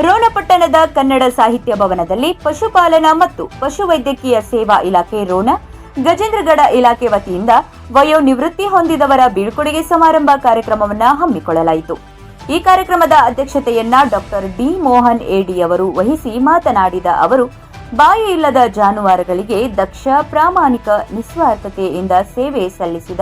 ರೋಣಪಟ್ಟಣದ ಕನ್ನಡ ಸಾಹಿತ್ಯ ಭವನದಲ್ಲಿ ಪಶುಪಾಲನಾ ಮತ್ತು ಪಶುವೈದ್ಯಕೀಯ ಸೇವಾ ಇಲಾಖೆ ರೋಣ, ಗಜೇಂದ್ರಗಡ ಇಲಾಖೆ ವತಿಯಿಂದ ವಯೋ ನಿವೃತ್ತಿ ಹೊಂದಿದವರ ಬೀಳ್ಕೊಡುಗೆ ಸಮಾರಂಭ ಕಾರ್ಯಕ್ರಮವನ್ನು ಹಮ್ಮಿಕೊಳ್ಳಲಾಯಿತು. ಈ ಕಾರ್ಯಕ್ರಮದ ಅಧ್ಯಕ್ಷತೆಯನ್ನ ಡಾಕ್ಟರ್ ಡಿ ಮೋಹನ್ ಎಡಿ ಅವರು ವಹಿಸಿ ಮಾತನಾಡಿದ ಅವರು, ಬಾಯಿ ಇಲ್ಲದ ಜಾನುವಾರುಗಳಿಗೆ ದಕ್ಷ, ಪ್ರಾಮಾಣಿಕ, ನಿಸ್ವಾರ್ಥತೆಯಿಂದ ಸೇವೆ ಸಲ್ಲಿಸಿದ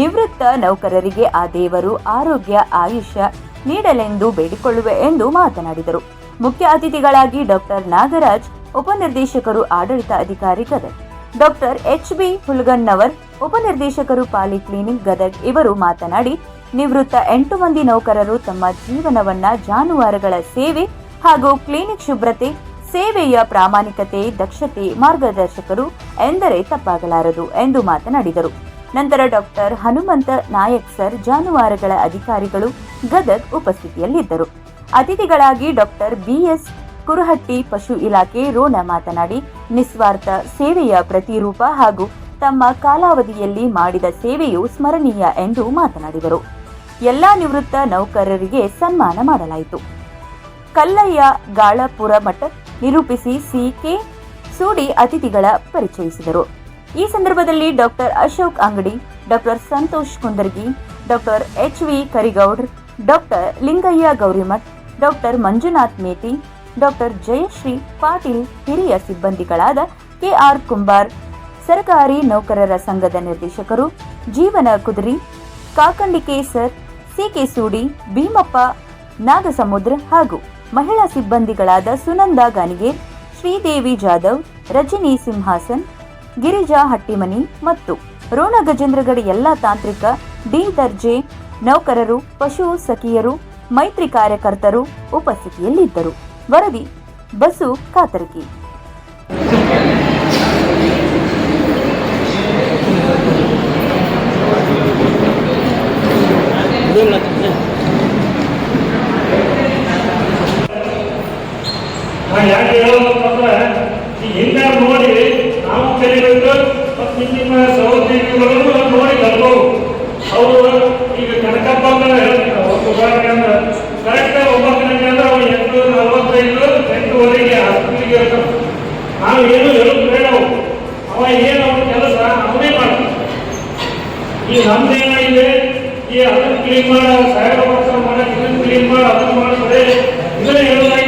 ನಿವೃತ್ತ ನೌಕರರಿಗೆ ಆ ದೇವರು ಆರೋಗ್ಯ, ಆಯುಷ್ಯ ನೀಡಲೆಂದು ಬೇಡಿಕೊಳ್ಳುವೆ ಎಂದು ಮಾತನಾಡಿದರು. ಮುಖ್ಯ ಅತಿಥಿಗಳಾಗಿ ಡಾಕ್ಟರ್ ನಾಗರಾಜ್, ಉಪನಿರ್ದೇಶಕರು ಆಡಳಿತ ಅಧಿಕಾರಿ Gadag. Doctor H B Hulgannavar, ಉಪನಿರ್ದೇಶಕರು polyclinic Gadag ಇವರು ಮಾತನಾಡಿ, ನಿವೃತ್ತ ಎಂಟು ಮಂದಿ ನೌಕರರು ತಮ್ಮ ಜೀವನವನ್ನ ಜಾನುವಾರುಗಳ ಸೇವೆ ಹಾಗೂ ಕ್ಲಿನಿಕ್ ಶುಭ್ರತೆ, ಸೇವೆಯ ಪ್ರಾಮಾಣಿಕತೆ, ದಕ್ಷತೆ ಮಾರ್ಗದರ್ಶಕರು ಎಂದರೆ ತಪ್ಪಾಗಲಾರದು ಎಂದು ಮಾತನಾಡಿದರು. ನಂತರ ಡಾಕ್ಟರ್ ಹನುಮಂತ ನಾಯಕ್ ಸರ್, ಜಾನುವಾರುಗಳ ಅಧಿಕಾರಿಗಳು ಗದಗ್ ಉಪಸ್ಥಿತಿಯಲ್ಲಿದ್ದರು. ಅತಿಥಿಗಳಾಗಿ ಡಾಕ್ಟರ್ ಬಿಎಸ್ ಕುರುಹಟ್ಟಿ ಪಶು ಇಲಾಖೆ ರೋಣ ಮಾತನಾಡಿ, ನಿಸ್ವಾರ್ಥ ಸೇವೆಯ ಪ್ರತಿರೂಪ ಹಾಗೂ ತಮ್ಮ ಕಾಲಾವಧಿಯಲ್ಲಿ ಮಾಡಿದ ಸೇವೆಯು ಸ್ಮರಣೀಯ ಎಂದು ಮಾತನಾಡಿದರು. ಎಲ್ಲಾ ನಿವೃತ್ತ ನೌಕರರಿಗೆ ಸನ್ಮಾನ ಮಾಡಲಾಯಿತು. ಕಲ್ಲಯ್ಯ ಗಾಳಪುರ ಮಠ ನಿರೂಪಿಸಿ ಸಿಕೆ ಸೂಡಿ ಅತಿಥಿಗಳ ಪರಿಚಯಿಸಿದರು. ಈ ಸಂದರ್ಭದಲ್ಲಿ doctor Ashok Angadi, doctor Santosh Kundargi, doctor H V Karigoud doctor Lingayya Gourimath doctor Manjunath Meti, doctor Jayashree Patil, ಹಿರಿಯ ಸಿಬ್ಬಂದಿಗಳಾದ ಕೆಆರ್ ಕುಂಬಾರ್, ಸರ್ಕಾರಿ ನೌಕರರ ಸಂಘದ ನಿರ್ದೇಶಕರು ಜೀವನ ಕುದುರಿ, ಕಾಕಂಡಿ ಕೇಸರ್, ಸಿಕೆ ಸೂಡಿ, ಭೀಮಪ್ಪ, ನಾಗಸಮುದ್ರ ಹಾಗೂ ಮಹಿಳಾ ಸಿಬ್ಬಂದಿಗಳಾದ ಸುನಂದ ಗಾನಿಗೇರ್, ಶ್ರೀದೇವಿ ಜಾಧವ್, ರಜನಿ ಸಿಂಹಾಸನ್, ಗಿರಿಜಾ ಹಟ್ಟಿಮನಿ ಮತ್ತು ರೋಣ ಗಜೇಂದ್ರಗಡಿ ಎಲ್ಲ ತಾಂತ್ರಿಕ, ಡಿ ದರ್ಜೆ, ನೌಕರರು, ಪಶು ಸಖಿಯರು ಮೈತ್ರಿ ಕಾರ್ಯಕರ್ತರು ಉಪಸ್ಥಿತಿಯಲ್ಲಿದ್ದರು. ವರದಿ ಬಸು ಕಾತರಕಿ ಹಿಂದೆ ನೋಡಿ ನಾವು ಕಲಿಬೇಕು ಮತ್ತು ನಿಮ್ಮ ನಿಮ್ಮ ಅಂದ್ರೆ ಕರೆಕ್ಟ್ ಒಂಬತ್ತು ಗಂಟೆ ಅಂದ್ರೆ ಅವ್ರು ಎಂಟು ನಲವತ್ತೈದು ಎಂಟುವರೆಗೆ ಹಾಸ್ಪಿಟಲ್ಗೆ ಇರ್ತಾರೆ. ನಾವು ಏನು ಹೇಳೋದು ಬೇಡ ಅವು ಏನು ಕೆಲಸ, ಅವನೇ ಮಾಡ್ತಾನೆ. ಈ ನಮ್ದೇನಾಗಿದೆ ಈ ಅದನ್ನ ಕ್ಲೀನ್ ಮಾಡ ಸಾವಿರ ಮಾಡೋ, ಇದನ್ನ ಕ್ಲೀನ್ ಮಾಡ, ಅದನ್ನ ಮಾಡಿದ್ರೆ ಇದನ್ನು ಆದ್ರೆ